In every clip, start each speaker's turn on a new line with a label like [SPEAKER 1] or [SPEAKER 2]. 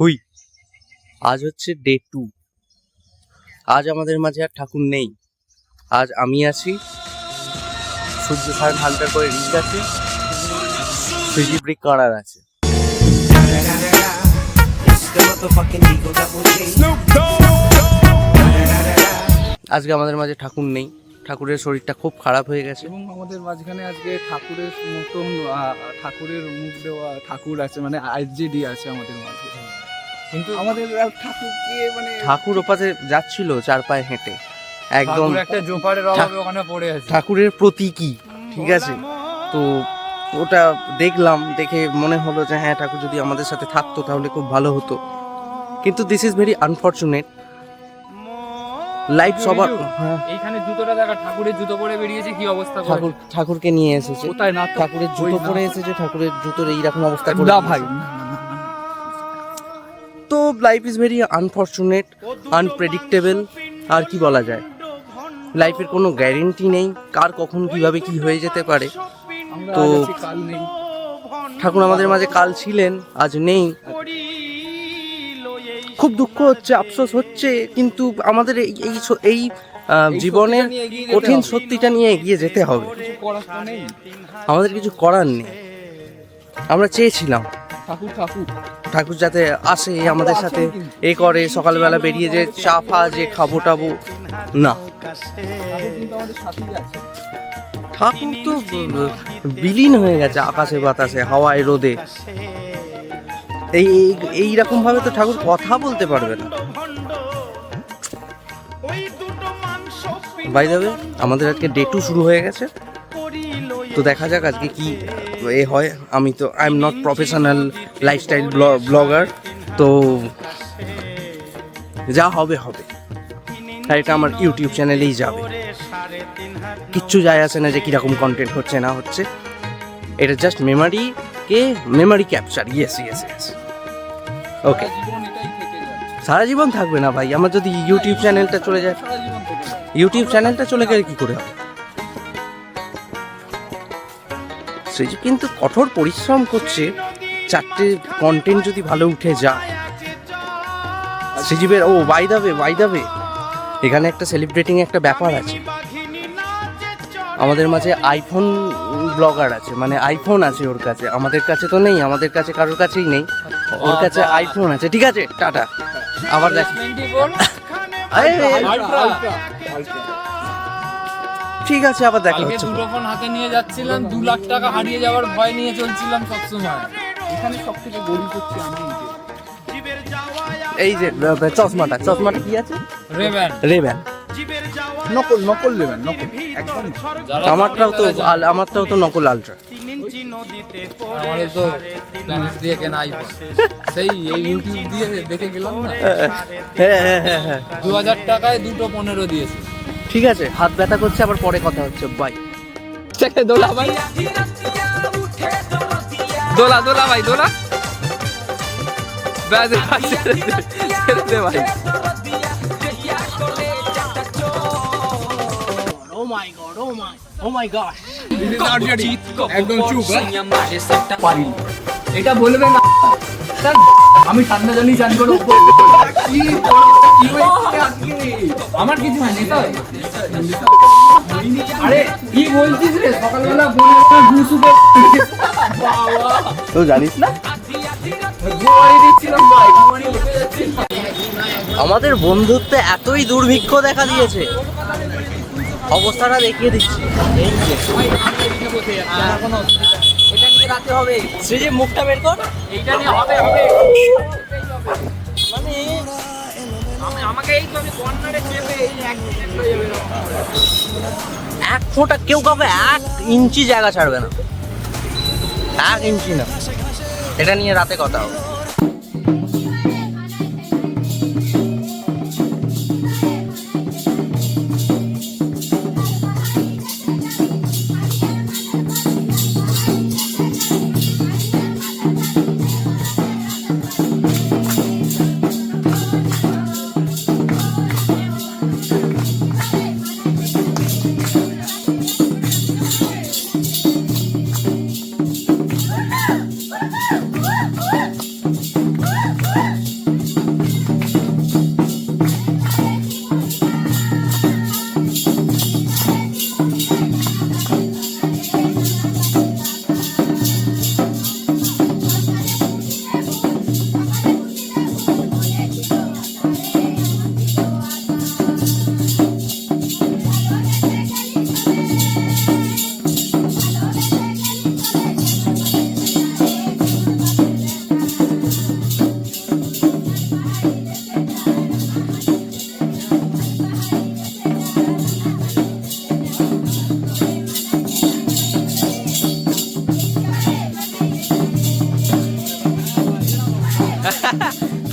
[SPEAKER 1] হুই। আজ হচ্ছে day to আজ আমাদের মাঝে আর ঠাকুর নেই। আজ আমি আছি। সূর্য সাড়ে হালকা করে রিচ আছে সুইজি ব্রিক করার আছে। আজকে আমাদের মাঝে ঠাকুর নেই। ঠাকুরের শরীরটা খুব খারাপ হয়ে গেছে।
[SPEAKER 2] এবং আমাদের মাঝখানে আজকে ঠাকুরের মতন ঠাকুরের মুখ দেওয়া ঠাকুর আছে মানে আইজিডি আছে আমাদের মাঝে।
[SPEAKER 1] কিন্তু
[SPEAKER 2] আমাদের ঠাকুরকে মানে
[SPEAKER 1] ঠাকুর ওপাশে যাচ্ছিল চার পায়ে হেঁটে। একদম
[SPEAKER 2] একটা জোপারের অভাবে ওখানে পড়ে আছে।
[SPEAKER 1] ঠাকুরের প্রতীকী ঠিক আছে? তো ওটা দেখলাম দেখে মনে হলো যে হ্যাঁ ঠাকুর যদি আমাদের সাথে থাকতো তাহলে খুব ভালো হতো। কিন্তু this is very unfortunate life সবার হ্যাঁ।
[SPEAKER 3] এইখানে জুতোটা দেখা ঠাকুরের জুতো পরে বেরিয়েছে কি অবস্থা
[SPEAKER 1] ঠাকুর ঠাকুরকে নিয়ে এসেছে।
[SPEAKER 2] কোথায় না
[SPEAKER 1] ঠাকুরের জুতো পরে এসেছে ঠাকুরের জুতোর এইরকম অবস্থা করে
[SPEAKER 2] না ভাই
[SPEAKER 1] তো life is very unfortunate unpredictable আর কি বলা যায়? লাইফের কোনো গ্যারেন্টি নেই কার কখন কীভাবে কি হয়ে যেতে পারে। তো- ঠাকুর আমাদের মাঝে কাল ছিলেন আজ নেই। খুব দুঃখ হচ্ছে আফসোস হচ্ছে কিন্তু আমাদের এই এই জীবনের কঠিন সত্যিটা নিয়ে এগিয়ে যেতে হবে। আমাদের কিছু করার নেই। আমরা চেয়েছিলাম।
[SPEAKER 2] ঠাকুর ঠাকুর।
[SPEAKER 1] ঠাকুর যাতে আসে, আমাদের সাথে এ করে, সকালবেলা বেরিয়ে যে চা ফা, যে খাব টাবো, না।
[SPEAKER 2] ঠাকুর
[SPEAKER 1] তো বিলীন হয়ে গেছে আকাশে বাতাসে, হাওয়ায় রোদে। এই, এই- এইরকম ভাবে তো ঠাকুর কথা বলতে পারবে না। বাই যাবে আমাদের আজকে ডে টু শুরু হয়ে গেছে। তো দেখা যাক আজকে কি এ হয়। আমি তো I am not professional lifestyle blogger তো যা হবে হবে। আর এটা আমার ইউটিউব চ্যানেলেই যাবে। কিচ্ছু যায় আসে না যে কীরকম কন্টেন্ট হচ্ছে, না হচ্ছে। এটা জাস্ট মেমারি কে memory capture yes yes yes okay সারা জীবন থাকবে না ভাই। আমার যদি ইউটিউব চ্যানেলটা চলে যায় ইউটিউব চ্যানেলটা চলে গেলে কি করে হবে? সৃজি কিন্তু কঠোর পরিশ্রম করছে চারটে কন্টেন্ট যদি ভালো উঠে যায়। সৃজীবের ও বাই দাবে বাই দাবে এখানে একটা সেলিব্রেটিং একটা ব্যাপার আছে। আমাদের মাঝে আইফোন ব্লগার আছে মানে আইফোন আছে ওর কাছে। আমাদের কাছে তো নেই আমাদের কাছে কারোর কাছেই নেই। ওর কাছে আইফোন আছে। ঠিক আছে টাটা। আবার দেখ। ঠিক আছে আবার দেখা হচ্ছে।
[SPEAKER 3] দুটো ফোন হাতে নিয়ে যাচ্ছিলাম দু লাখ টাকা হারিয়ে যাওয়ার ভয় নিয়ে চলছিলাম সবসময়।
[SPEAKER 2] এখানে সব থেকে গরিব হচ্ছে আমি
[SPEAKER 1] এই যে। চশমাটা চশমাটা কি আছে?
[SPEAKER 3] রেবেন।
[SPEAKER 1] রেব্যান
[SPEAKER 2] নকল নকল নেবেন নকল একদম।
[SPEAKER 1] আমারটাও তো আল- আমারটাও তো নকল আলট্রা।
[SPEAKER 3] আমাদের তো প্ল্যানেট দিয়ে কেনা আইফোন সেই এই ইউটিউব দিয়ে দেখে গেলাম না?
[SPEAKER 1] হ্যাঁ হ্যাঁ হ্যাঁ হ্যাঁ।
[SPEAKER 3] দু হাজার টাকায় দুটো পনেরো দিয়েছে।
[SPEAKER 1] ঠিক আছে হাত ব্যথা করছে আবার পরে কথা হচ্ছে বাই
[SPEAKER 3] দোলা ভাই। দোলা দোলা ভাই দোলা। ভাই।
[SPEAKER 2] হ্যাঁ? এটা বলবে না আমি ঠান্ডা জলই চান করে? আমার কিছু হয়নি তো আরে কি বলছিস রে? সকালবেলা
[SPEAKER 1] তো জানিস না? আমাদের বন্ধুত্বে এতই দুর্ভিক্ষ দেখা দিয়েছে। অবস্থাটা দেখিয়ে দিচ্ছি। এই যে।
[SPEAKER 3] এটা নিয়ে রাখতে হবে।
[SPEAKER 1] মুখটা বের কর।
[SPEAKER 3] এইটা নিয়ে হবে হবে।
[SPEAKER 1] মানে
[SPEAKER 3] আমি- আমাকে এই তো আমি কর্নারে চেপে এই এক
[SPEAKER 1] ফোঁটা কেউ কাউকে এক ইঞ্চি জায়গা ছাড়বে না। এক ইঞ্চি না। এটা নিয়ে রাতে কথা হবে।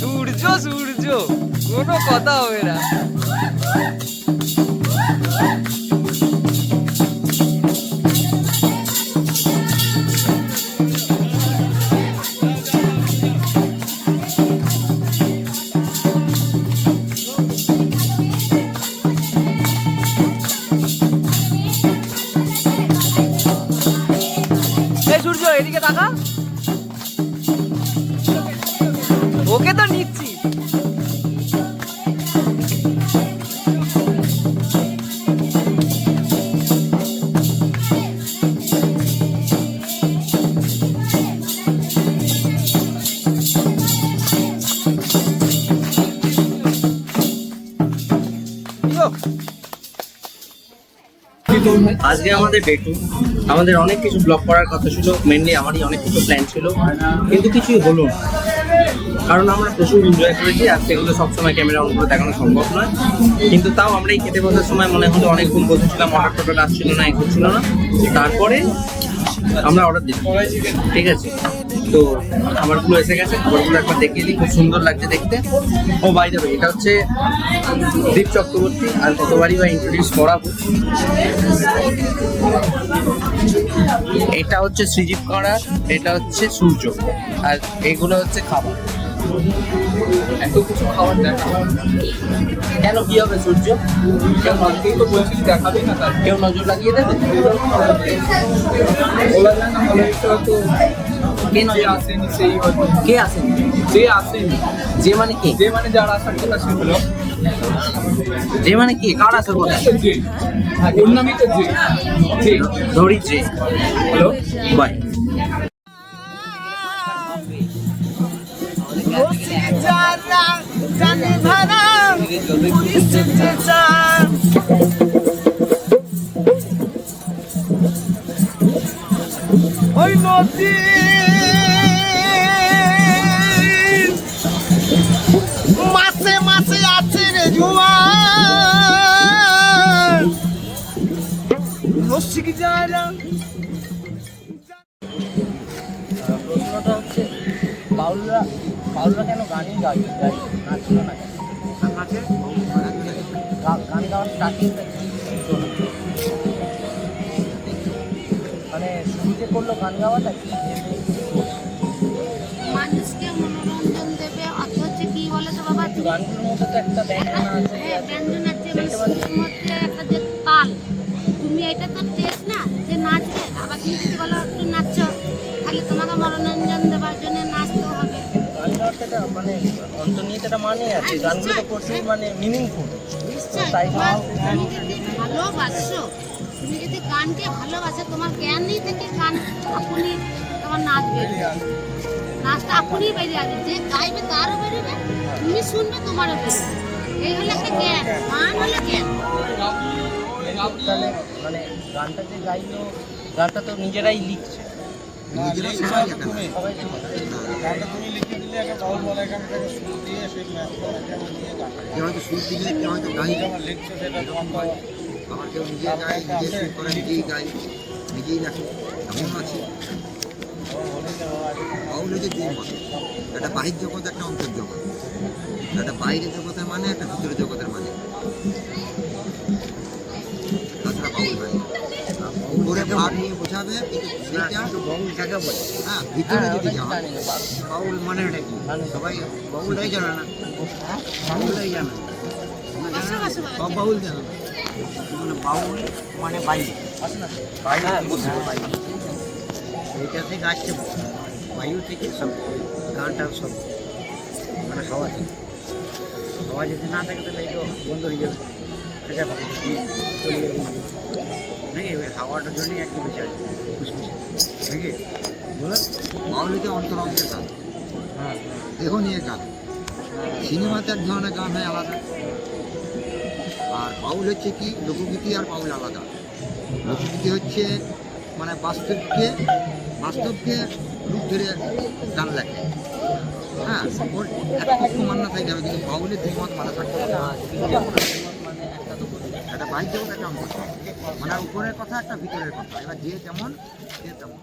[SPEAKER 3] সূর্য সূর্য। কোনো কথা হবে না। এদিকে তাকা
[SPEAKER 1] আজকে আমাদের বেটু আমাদের অনেক কিছু ব্লগ করার কথা ছিল মেনলি আমারই অনেক কিছু প্ল্যান ছিল, কিন্তু কিছুই হলো না। কারণ আমরা প্রচুর এনজয় করেছি আর সেগুলো সবসময় ক্যামেরা অন করে দেখানো সম্ভব নয়। কিন্তু তাও আমরা এই খেতে বসার সময় মনে হলো অনেকক্ষণ বসেছিলাম অর্ডার টোটাল আসছিল না, এ করছিল না। তারপরে আমরা অর্ডার দিলাম। ঠিক আছে? তো খাবারগুলো এসে গেছে, খাবারগুলো একবার দেখিয়ে দিই, খুব সুন্দর লাগছে দেখতে। ও বাই যাবে এটা হচ্ছে দীপ চক্রবর্তী আর কতবারই বা ইন্ট্রোডিউস করাবো। এটা হচ্ছে শ্রীজীব কড়া এটা হচ্ছে সূর্য, আর এগুলো হচ্ছে খাবার।
[SPEAKER 2] এত
[SPEAKER 1] কেন সূর্য?
[SPEAKER 2] কেউ
[SPEAKER 1] কেউ নজর লাগিয়ে দেবে? কে
[SPEAKER 2] যে আসেনি সেই হয়তো।
[SPEAKER 1] কে আসেন?
[SPEAKER 2] যে আসেনি।
[SPEAKER 1] যে মানে কে?
[SPEAKER 2] যে মানে যারা আসার কথা সেগুলো
[SPEAKER 1] যে মানে কে? কার আসার কথা
[SPEAKER 2] যে ওর নামই তো যে যে
[SPEAKER 1] ধরি যে
[SPEAKER 2] হ্যালো
[SPEAKER 1] বাই
[SPEAKER 4] ওই মাসে মাসে আছে রে জুয়ান। রসিক যারা
[SPEAKER 1] প্রশ্নটা হচ্ছে বাউলরা বাউলরা কেন গানই গাই গাই নাচছিল না। গান গাওয়ার স্টার্টিংটা কি মানে শুরু যে করল গান গাওয়াটা কি
[SPEAKER 5] মানুষকে মনোরঞ্জন দেবে অথচ কি বলে তো বাবা
[SPEAKER 1] গানগুলোর মধ্যে তো একটা ব্যঞ্জন আছে।
[SPEAKER 5] হ্যাঁ, ব্যঞ্জন আছে মানে মধ্যে একটা যে তাল তুমি এটা তো টেস্ট না যে নাচবে। আবার তুমি যদি বলো একটু নাচছো তাহলে তোমাকে মনোরঞ্জন দেওয়ার জন্য নাচতে হবে।
[SPEAKER 1] গান গাওয়াটা মানে অন্তর্নিহিতটা মানে আছে। গানগুলো তো প্রচুর মানে মিনিংফুল তাই
[SPEAKER 5] ভালোবাসো গানকে ভালোবাসো তোমার জ্ঞানই থেকে গান আপনি তোমার নাচ বেরিয়ে নাচটা আপনি বেরিয়ে যাবে। যে গাইবে তারও বেরোবে তুমি শুনবে তোমারও বেরোবে। এই হলো একটা জ্ঞান গান হলো জ্ঞান।
[SPEAKER 1] তাহলে মানে গানটা যে গাইলো গানটা তো নিজেরাই লিখছে। সবাই
[SPEAKER 6] কেউ হয়তো দিলে কেউ হয়তো গাই আবার কেউ নিজে গায় নিজে করে নিজেই গায় নিজেই লেখে এমন আছে। বাউল হচ্ছে দুই একটা বাহির জগৎ একটা অন্তর জগৎ। একটা বাইরের জগতের মানে একটা ভিতরের জগতের মানে। তাছাড়া বাউল হয় না। উপরে ভাগ নিয়ে বোঝাবে কিন্তু সেটা হ্যাঁ। ভিতরে যদি যাও বাউল মানে কি? সবাই বাউলটাই জানে না। বাউলটাই জানে না। সব বাউল জানে। না মানে বাউল মানে বাইরে
[SPEAKER 1] হ্যাঁ বুঝতে
[SPEAKER 6] এটাতে গাছটা বায়ু থেকে সব গানটা সব মানে হাওয়া থেকে হাওয়া যদি না থাকে তাহলে এটা বন্ধ হয়ে যাবে এটা চলে যাবে নাকি ওই হাওয়াটার জন্যই একটু বেঁচে আছে ফুসফুসে নাকি বাউলিতে অন্তরঙ্গের গান এখন নিয়ে গান সিনেমাতে এক ধরনের গান হয় আলাদা আর বাউল হচ্ছে কি? লোকগীতি আর বাউল আলাদা। লোকগীতি হচ্ছে মানে বাস্তবকে বাস্তবকে রূপ ধরে গান লেখে। হ্যাঁ ওর থাকে হবে কিন্তু বাউলের দ্বিমত মানা থাকতে হবে একটা জগৎ, একটা মানে উপরের কথা, একটা ভিতরের কথা। এবার যে যেমন, সে তেমন।